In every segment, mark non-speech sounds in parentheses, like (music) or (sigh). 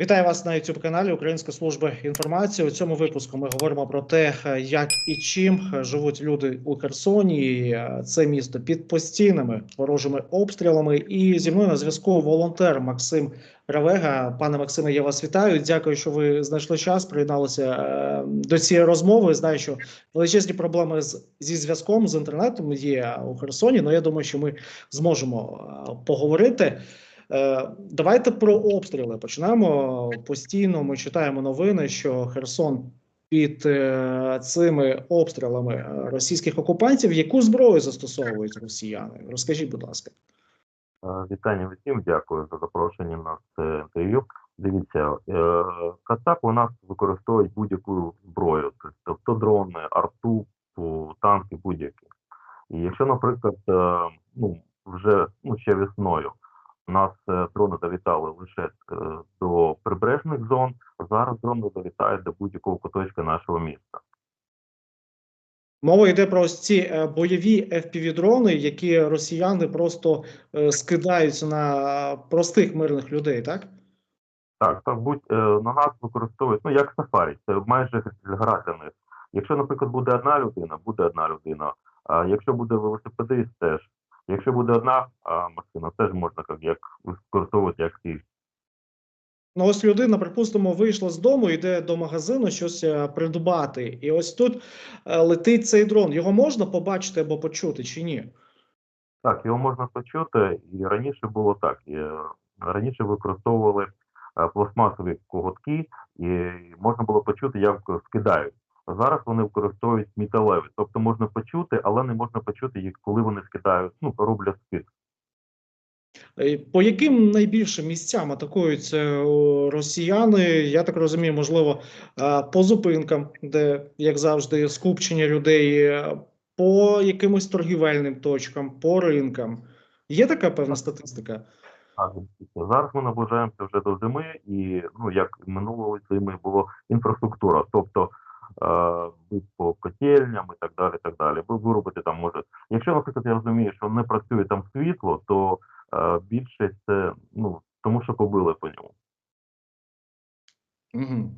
Вітаю вас на youtube каналі Українська служба інформації. У цьому випуску ми говоримо про те, як і чим живуть люди у Херсоні. Це місто під постійними ворожими обстрілами. І зі мною на зв'язку волонтер Максим Равега. Пане Максиме, я вас вітаю. Дякую, що ви знайшли час. Приєдналися е, до цієї розмови. Знаю, що величезні проблеми зі зв'язком з інтернетом є у Херсоні. але я думаю, що ми зможемо е, поговорити. Е, Давайте про обстріли почнемо. Постійно ми читаємо новини, що Херсон під е, цими обстрілами е, російських окупантів. Яку зброю застосовують росіяни? Розкажіть, будь ласка. Вітання всім, дякую за запрошення на це інтерв'ю. Дивіться, Кацап у нас використовують будь-яку зброю, тобто дрони, арту, танки, будь-які. І якщо, наприклад, ну вже ну ще весною нас е, дрони долітали лише е, до прибережних зон, зараз дрони долітають до будь-якого куточка нашого міста. Мова йде про ось ці е, бойові FPV-дрони, які росіяни просто скидаються на простих мирних людей, так? Так, так будь на нас використовують, ну як сафарі, це майже гра для них. Якщо, наприклад, буде одна людина, буде одна людина. А якщо буде велосипедист, теж. Якщо буде одна а, машина, теж можна як, як використовувати як ціль. Ну, ось людина, припустимо, вийшла з дому, йде до магазину щось е, придбати, і ось тут е, летить цей дрон. Його можна побачити або почути чи ні? Так, його можна почути, і раніше було так. І, е, раніше використовували пластмасові коготки, і можна було почути, як скидають. Зараз вони використовують металеві, тобто можна почути, але не можна почути, їх, коли вони скидають, ну, роблять скид. Е, По яким найбільше місцям атакують е, росіяни? Я так розумію, можливо, е, по зупинкам, де, як завжди, скупчення людей, по якимось торгівельним точкам, по ринкам. Є така певна статистика? Так, зараз ми наближаємося вже до зими, і ну як минулої зими було інфраструктура, тобто бить по котельням і так далі. так далі. Ви виробити там може. Якщо, наприклад, я розумію, що не працює там світло, то е, більшість це ну тому, що побили по ньому. Угу.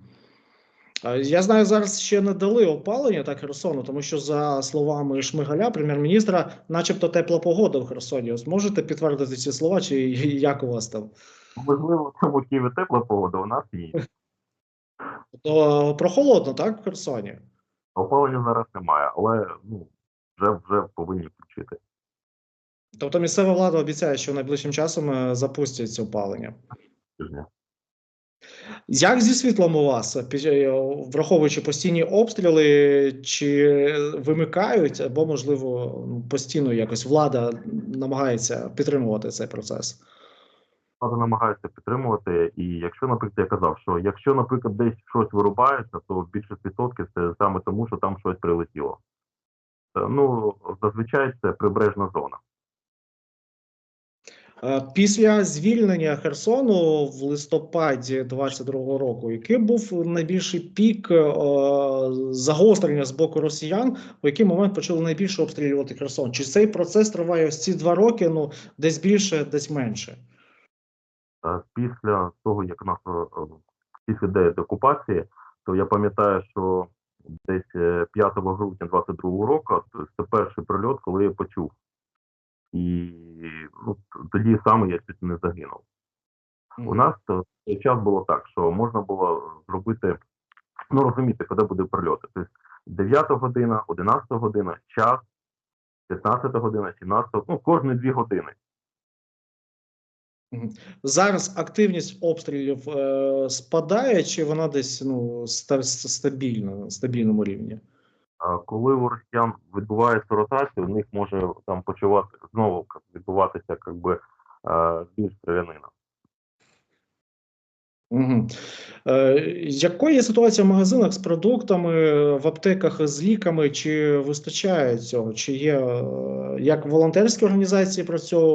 Я знаю, зараз ще не дали опалення так Херсону, тому що за словами Шмигаля, прем'єр-міністра, начебто тепла погода в Херсоні. Ось можете підтвердити ці слова, чи як у вас там? Можливо, в цьому Києві тепла погода, у нас ні. То прохолодно, так, в Херсоні? Опалення зараз немає, але ну вже вже повинні включити. Тобто місцева влада обіцяє, що найближчим часом е, запустять це опалення. Тижня. Як зі світлом у вас, е, враховуючи постійні обстріли, чи вимикають, або, можливо, ну, постійно якось влада намагається підтримувати цей процес? Влада намагається підтримувати, і якщо, наприклад, я казав, що якщо, наприклад, десь щось вирубається, то більшість відсотків це саме тому, що там щось прилетіло. Е, Ну, зазвичай це прибережна зона. Е, Після звільнення Херсону в листопаді 22-го року, який був найбільший пік е, загострення з боку росіян, у який момент почали найбільше обстрілювати Херсон? Чи цей процес триває ось ці два роки? Ну десь більше, десь менше? Е, Після того, як нас е, е, після деокупації, то я пам'ятаю, що десь е, 5 грудня 22-го року це перший прильот, коли я почув. І ну, тоді саме я чуть не загинув. У нас в той час було так, що можна було зробити, ну розуміти, коли буде прильоти. Тобто 9 година, 11 година, час, 15 година, 17, ну кожні дві години. Зараз активність обстрілів е, спадає, чи вона десь ну стабільна на стабільному рівні? Коли у росіян відбувається ротація, у них може там почувати знову відбуватися якби е, більш стрілянина. Угу. Е, якою є ситуація в магазинах з продуктами, в аптеках з ліками? Чи вистачає цього? Чи є е, як волонтерські організації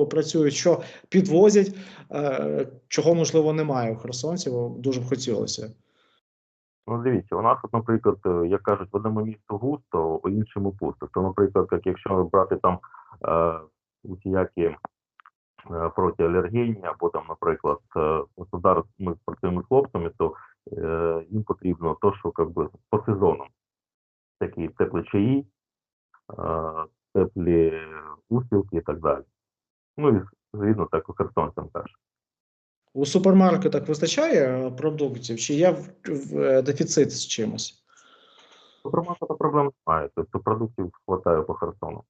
працюють, що підвозять, е, чого можливо немає у херсонців? Дуже б хотілося. Ну, дивіться, у нас, от, наприклад, е, як кажуть, в одному місці густо, у іншому пусто. То, наприклад, як якщо брати там е, усіякі е, протиалергійні, або там, наприклад, е, зараз ми працюємо з хлопцями, то е, їм потрібно то, що как би, по сезонам. Такі теплі чаї, е, теплі устілки і так далі. Ну і звідно так херсонцям теж. У супермаркетах вистачає е, продуктів, чи є в, е, дефіцит з чимось? Супермаркета проблем немає, тобто продуктів вистачає по Херсону.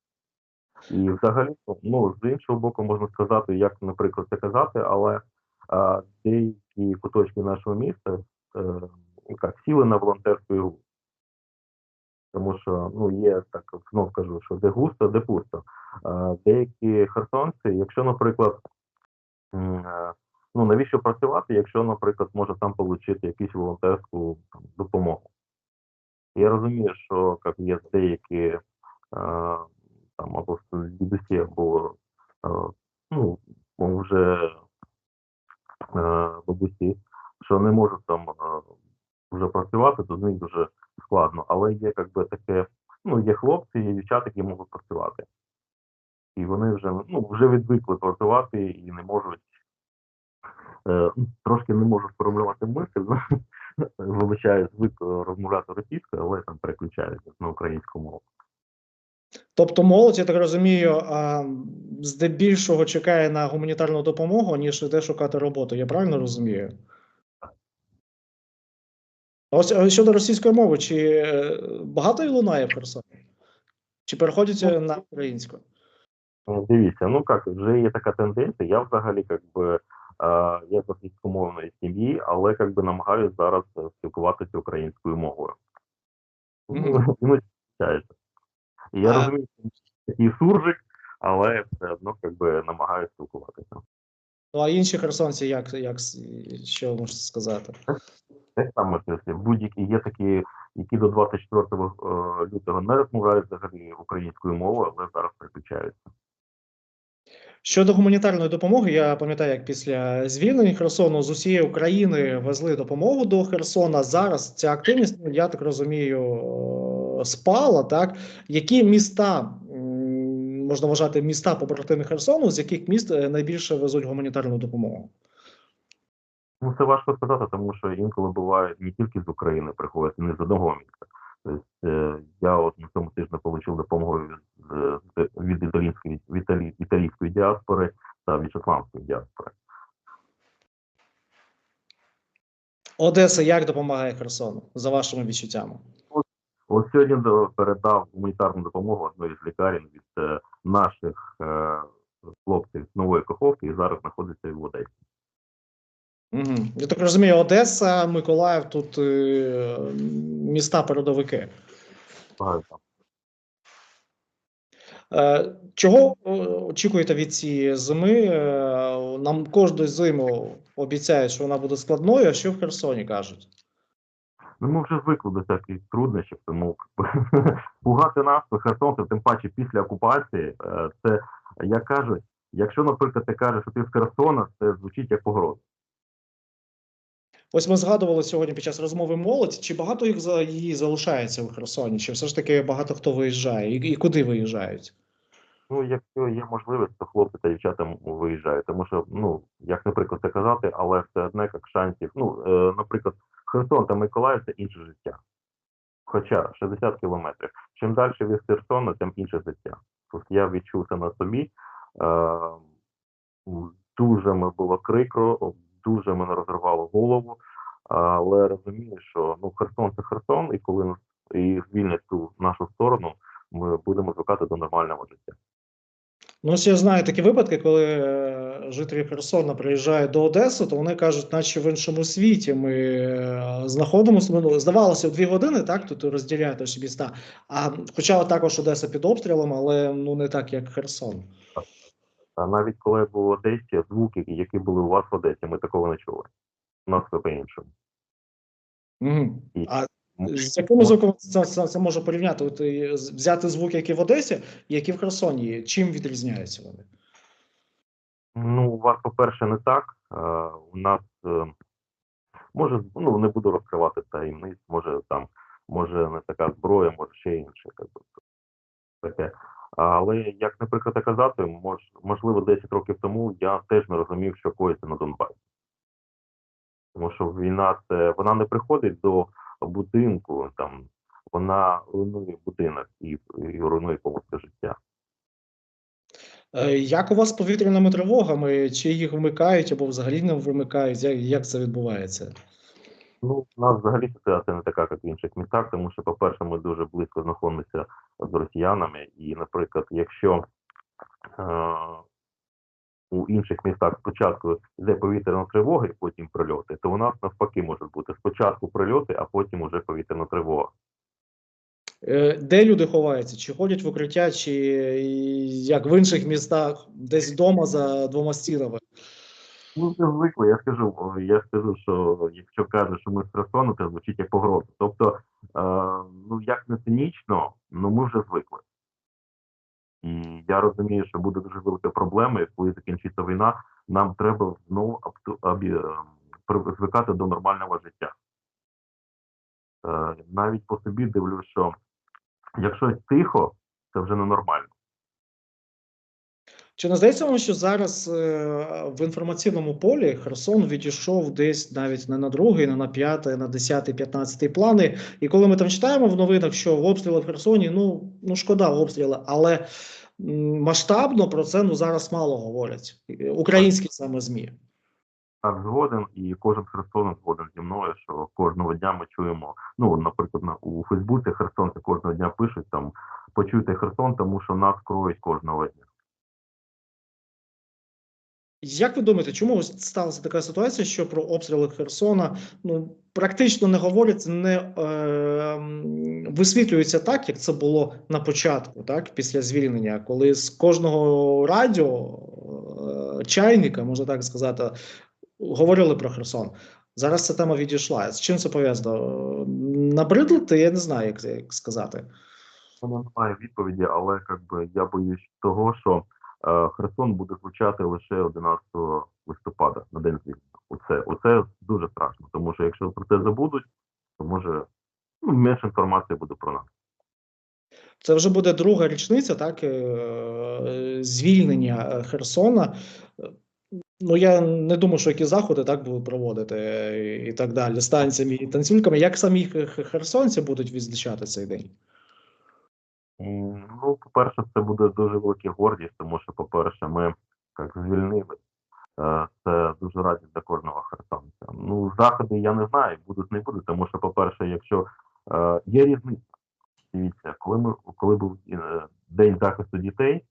І взагалі, ну, з іншого боку, можна сказати, як, наприклад, це казати, але а, деякі куточки нашого міста е, як, сіли на волонтерську ігру. Тому що ну, є так, знов кажу, що де густо, де пусто. А, деякі херсонці, якщо, наприклад, е, ну навіщо працювати, якщо, наприклад, може там отримати якусь волонтерську там, допомогу. Я розумію, що як є деякі е, там або дідусі, або ну, вже бабусі, що не можуть там вже працювати, то з них дуже складно. Але є як би таке, ну є хлопці, є дівчата, які можуть працювати. І вони вже ну, вже відвикли працювати і не можуть. Е, трошки не можу сформулювати мисль, (laughs) вибачаю, звик е, розмовляти російською, але там переключаюся на українську мову. Тобто молодь, я так розумію, здебільшого чекає на гуманітарну допомогу, ніж йде шукати роботу. Я правильно розумію? Ось щодо російської мови, чи е, багато її лунає в Херсоні? Чи переходять е, на українську? Ну, Дивіться, ну як вже є така тенденція. Я взагалі як би я з російськомовної сім'ї, але як би намагаюся зараз е, спілкуватися українською мовою. Ну, виходить. І я А- розумію, що такий суржик, але все одно як би намагаюся спілкуватися. Ну а інші херсонці, як, як що ви можете сказати? Те саме будь-які є такі, які до 24 е, лютого не розмовляють взагалі українською мовою, але зараз переключаються. Щодо гуманітарної допомоги, я пам'ятаю, як після звільнення Херсону з усієї України везли допомогу до Херсона. Зараз ця активність, ну, я так розумію, спала. Так які міста можна вважати міста побратими Херсону, з яких міст е, найбільше везуть гуманітарну допомогу? Ну, це важко сказати, тому що інколи буває не тільки з України приходять, не з одного міста. Тобто, е, я от на цьому тижні отримав допомогу від, від італійської від італійської діаспори та від шотландської діаспори. Одеса як допомагає Херсону за вашими відчуттями? От сьогодні передав гуманітарну допомогу одної з лікарень від е, наших е, хлопців з нової Каховки і зараз знаходиться в Одесі. Угу. Я так розумію, Одеса, Миколаїв тут е, міста передовики. Багато. Чого очікуєте від цієї зими? Нам кожну зиму обіцяють, що вона буде складною, а що в Херсоні кажуть? Ну, ми вже звикли до всяких труднощів, тому (laughs) пугати нас, херсонців, тим паче після окупації, е, це, як кажуть, якщо, наприклад, ти кажеш, що ти з Херсона, це звучить як погроза. Ось ми згадували сьогодні під час розмови молодь. Чи багато їх за її залишається у Херсоні? Чи все ж таки багато хто виїжджає? І, і куди виїжджають? Ну, якщо є можливість, то хлопці та дівчата виїжджають. Тому що, ну, як, наприклад, це казати, але все одне, як шансів. Ну, е, наприклад, Херсон та Миколаїв це інше життя. Хоча 60 кілометрів. Чим далі від Херсона, тим інше життя. Тобто я відчув це на собі. Е, дуже ми було прикро, дуже мене розривало голову. Але розумію, що ну Херсон це Херсон, і коли нас і звільнять ту нашу сторону, ми будемо звикати до нормального життя. Ну, ось я знаю такі випадки, коли е, жителі Херсона приїжджають до Одеси, то вони кажуть, наче в іншому світі ми е, знаходимося. Ну, здавалося, дві години так тут розділяють наші міста. А хоча також Одеса під обстрілом, але ну не так, як Херсон. А навіть коли я був в Одесі, звуки, які були у вас в Одесі, ми такого не чули. У нас все по-іншому. Угу. І- А з якими звуками це, це, це може порівняти? От, е, взяти звуки, які в Одесі, і які в Херсоні є. Чим відрізняються вони? Ну, у вас, по-перше, не так. Е, у нас е, може, ну не буду розкривати таємниць, може там, може не така зброя, може ще інше. Таке. Але як, наприклад, казати, мож, можливо, 10 років тому я теж не розумів, що коїться на Донбасі. Тому що війна це вона не приходить до будинку, там вона руйнує будинок і, і руйнує повністю життя. Е, Як у вас з повітряними тривогами? Чи їх вмикають або взагалі не вимикають? Як, як це відбувається? Ну, у нас взагалі ситуація не така, як в інших містах, тому що, по-перше, ми дуже близько знаходимося з росіянами, і, наприклад, якщо е- у інших містах спочатку йде повітряна тривога і потім прильоти, то у нас навпаки може бути спочатку прильоти, а потім уже повітряна тривога. Е, Де люди ховаються? Чи ходять в укриття, чи як в інших містах, десь вдома за двома стінами? Ну, це звикло. Я скажу, я скажу, що якщо кажуть, що ми з Херсону, це звучить як погроза. Тобто, е, ну як не цинічно, ну ми вже звикли. І я розумію, що буде дуже велика проблема, і коли закінчиться війна, нам треба знову абту- абі, е, звикати до нормального життя. Е, навіть по собі дивлюсь, що якщо тихо, це вже ненормально. Чи не здається вам, що зараз е, в інформаційному полі Херсон відійшов десь навіть не на другий, не на п'ятий, на десятий, п'ятнадцятий плани. І коли ми там читаємо в новинах, що обстріли в Херсоні, ну ну шкода обстріли, але масштабно про це ну зараз мало говорять. Українські саме змі. Так, згоден, і кожен херсонець згоден зі мною, що кожного дня ми чуємо. Ну, наприклад, на у Фейсбуці херсонці кожного дня пишуть там почуйте Херсон, тому що нас кроють кожного дня. Як ви думаєте, чому сталася така ситуація, що про обстріли Херсона ну практично не говорять, не е, висвітлюється так, як це було на початку, так після звільнення, коли з кожного радіо е, чайника, можна так сказати, говорили про Херсон. Зараз ця тема відійшла. З чим це пов'язано? Набридлити, я не знаю, як, як сказати. Мене немає відповіді, але как би, я боюсь того, що Херсон буде звучати лише 11 листопада на день звільнення. Оце, оце дуже страшно, тому що якщо про це забудуть, то може ну, менше інформації буде про нас. Це вже буде друга річниця, так е, звільнення е, Херсона. Ну я не думаю, що які заходи так будуть проводити е, і так далі з танцями і танцюльками. Як самі херсонці будуть відзначати цей день? Ну, по-перше, це буде дуже велика гордість, тому що, по-перше, ми як звільнили. Е, Це дуже радість для кожного херсонця. Ну, заходи я не знаю, будуть не будуть, тому що, по-перше, якщо е, є різниця, дивіться, коли ми коли був е, день захисту дітей,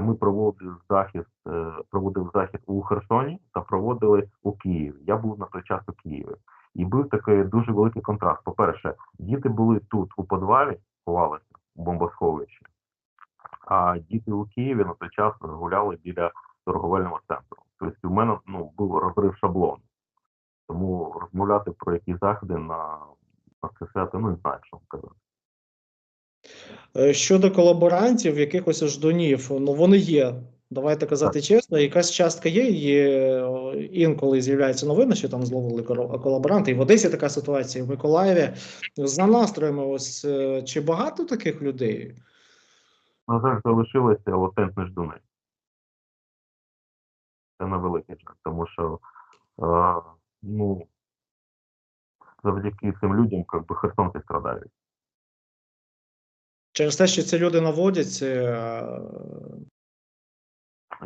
ми проводили захист, е, проводив захід у Херсоні та проводили у Києві. Я був на той час у Києві. І був такий дуже великий контраст. По-перше, діти були тут у подвалі, ховалися бомбосховищі, а діти у Києві на той час гуляли біля торговельного центру. Тобто у мене ну, був розрив шаблон. Тому розмовляти про які заходи на, на це свято, ну не знаю, що сказати. казати. Е, Щодо колаборантів, якихось ждунів, ну вони є. Давайте казати чесно, якась частка є, є інколи з'являються новини, що там зловили колаборанти. І в Одесі така ситуація, і в Миколаєві. За настроями, ось е, чи багато таких людей? На жаль, залишилися латентні ждуни. Це на великий жаль, тому що е, ну, завдяки цим людям как би, херсонці страдають. Через те, що ці люди наводять, е,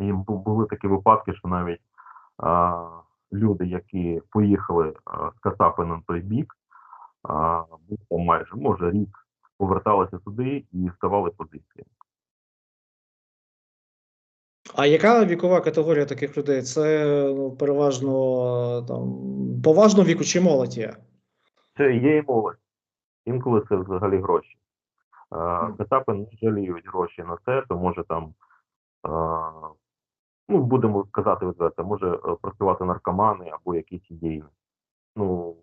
І були такі випадки, що навіть а, люди, які поїхали з Кацапи на той бік, а, був майже може рік, поверталися туди і здавали позиції. А яка вікова категорія таких людей? Це ну, переважно там поважного віку чи молодь є? Це є і молодь. Інколи це взагалі гроші. А, Кацапи не жаліють гроші на це, то може там, ну будемо казати відверто, може е, працювати наркомани або якісь ідейні. Ну,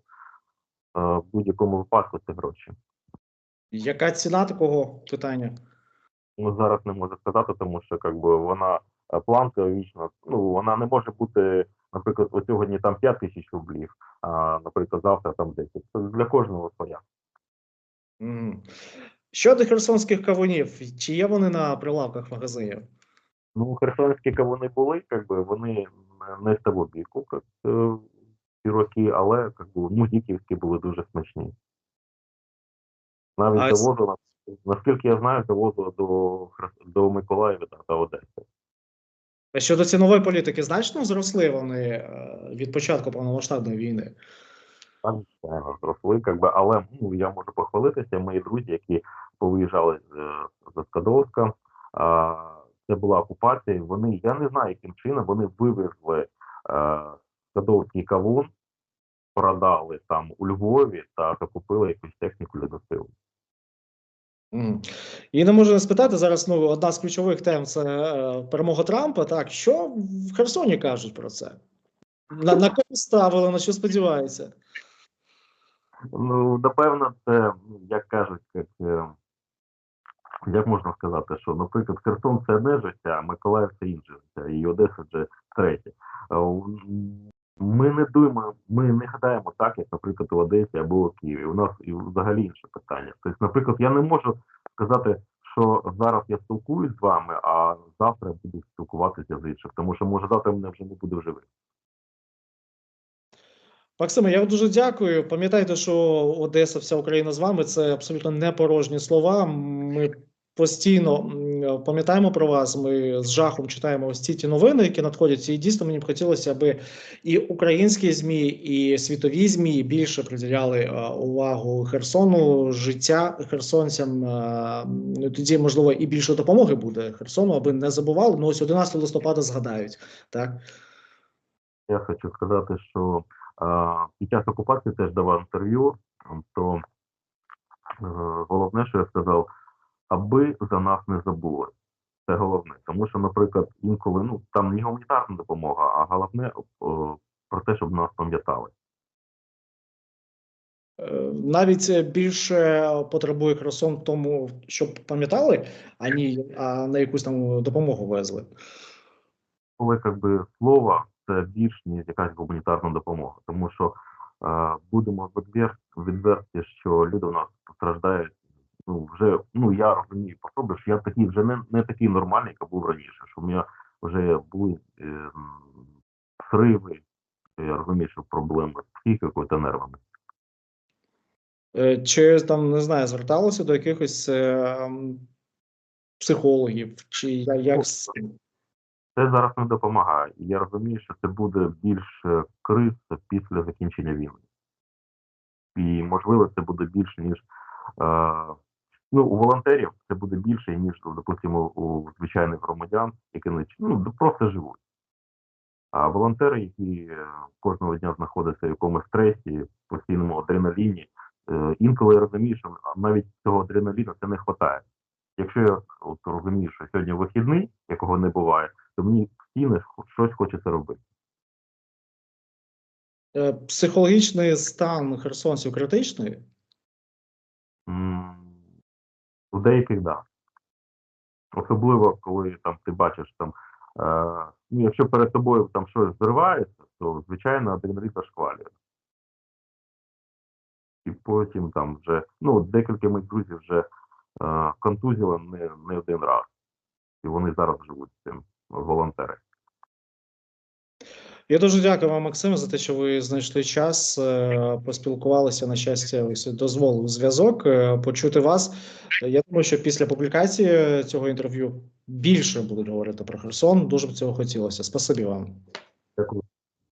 е, в будь-якому випадку це гроші. Яка ціна такого питання? Ну, зараз не можу сказати, тому що как би, вона е, планка вічна. Ну, вона не може бути, наприклад, от сьогодні там 5 тисяч рублів, а, наприклад, завтра там 10. Це для кожного своя. Щодо херсонських кавунів, чи є вони на прилавках магазинів? Ну, херсонські кавуни були, как би, вони не з того біку, як е, ці роки, але как би, музиківські були дуже смачні. Навіть А завозила, наскільки я знаю, завозила до, до Миколаєва та, Одеси. А щодо цінової політики, значно зросли вони е, від початку повномасштабної війни. Там звичайно зросли, как би, але ну, я можу похвалитися. Мої друзі, які повиїжджали з, е, Скадовська, це була окупація. Вони я не знаю, яким чином вони вивезли е, Скадовський кавун, продали там у Львові та закупили якусь техніку льодосилу. Мгм. І не можу не спитати зараз. Ну, одна з ключових тем це е, перемога Трампа. Так, що в Херсоні кажуть про це? На, на кого ставили, на що сподіваються? Ну, напевно, це, як кажуть, як, е, як можна сказати, що, наприклад, Херсон це одне життя, Миколаїв це інше життя, і Одеса вже третє. Ми не думаємо, ми не гадаємо так, як, наприклад, у Одесі або у Києві. У нас і взагалі інше питання. Тобто, наприклад, я не можу сказати, що зараз я спілкуюсь з вами, а завтра буду спілкуватися з іншим, тому що може завтра мене вже не буде в живих. Максиме, я дуже дякую. Пам'ятайте, що Одеса, вся Україна з вами це абсолютно не порожні слова. Ми постійно пам'ятаємо про вас. Ми з жахом читаємо ось ці ті новини, які надходять. І дійсно мені б хотілося, аби і українські змі, і світові змі більше приділяли е, увагу Херсону, життя херсонцям. Е, тоді можливо і більше допомоги буде Херсону, аби не забували. Ну ось 11 листопада згадають так. Я хочу сказати, що е, під час окупації теж давав інтерв'ю, то головне, що я сказав, аби за нас не забули. Це головне. Тому що, наприклад, інколи ну там не гуманітарна допомога, а головне е, про те, щоб нас пам'ятали. Е, навіть більше потребує Херсон в тому, щоб пам'ятали, ані а на якусь там допомогу везли. Коли якби слово це більш ніж якась гуманітарна допомога, тому що е, будемо відверті, що люди у нас постраждають. Ну вже ну я розумію по собі, що я такий вже не, не такий нормальний, як був раніше. Що в мене вже були е, сриви. Я розумію, що проблеми з психікою та нервами. Е, Чи там не знаю, зверталося до якихось е, психологів, чи я- як з- Це зараз не допомагає. Я розумію, що це буде більше криз після закінчення війни. І можливо, це буде більше, ніж е, ну, у волонтерів це буде більше, ніж, допустимо, у звичайних громадян, які не ну, просто живуть. А волонтери, які е, кожного дня знаходяться в якомусь стресі, постійному адреналіні, е, інколи я розумію, що навіть цього адреналіну це не вистачає. Якщо я от розумію, що сьогодні вихідний, якого не буває, то мені постійно щось хочеться робити. е, психологічний стан херсонців критичний? У деяких да. Особливо, коли там ти бачиш там, е, ну, якщо перед тобою там щось зривається, то звичайно адреналін зашквалює. І потім там вже, ну, декілька моїх друзів вже е, контузило не, не один раз. І вони зараз живуть з цим волонтери. Я дуже дякую вам, Максим, за те, що ви знайшли час, е, поспілкувалися на щастя, ось дозволив зв'язок. е, Почути вас. Я думаю, що після публікації цього інтерв'ю більше будуть говорити про Херсон. Дуже б цього хотілося. Спасибі вам. Дякую.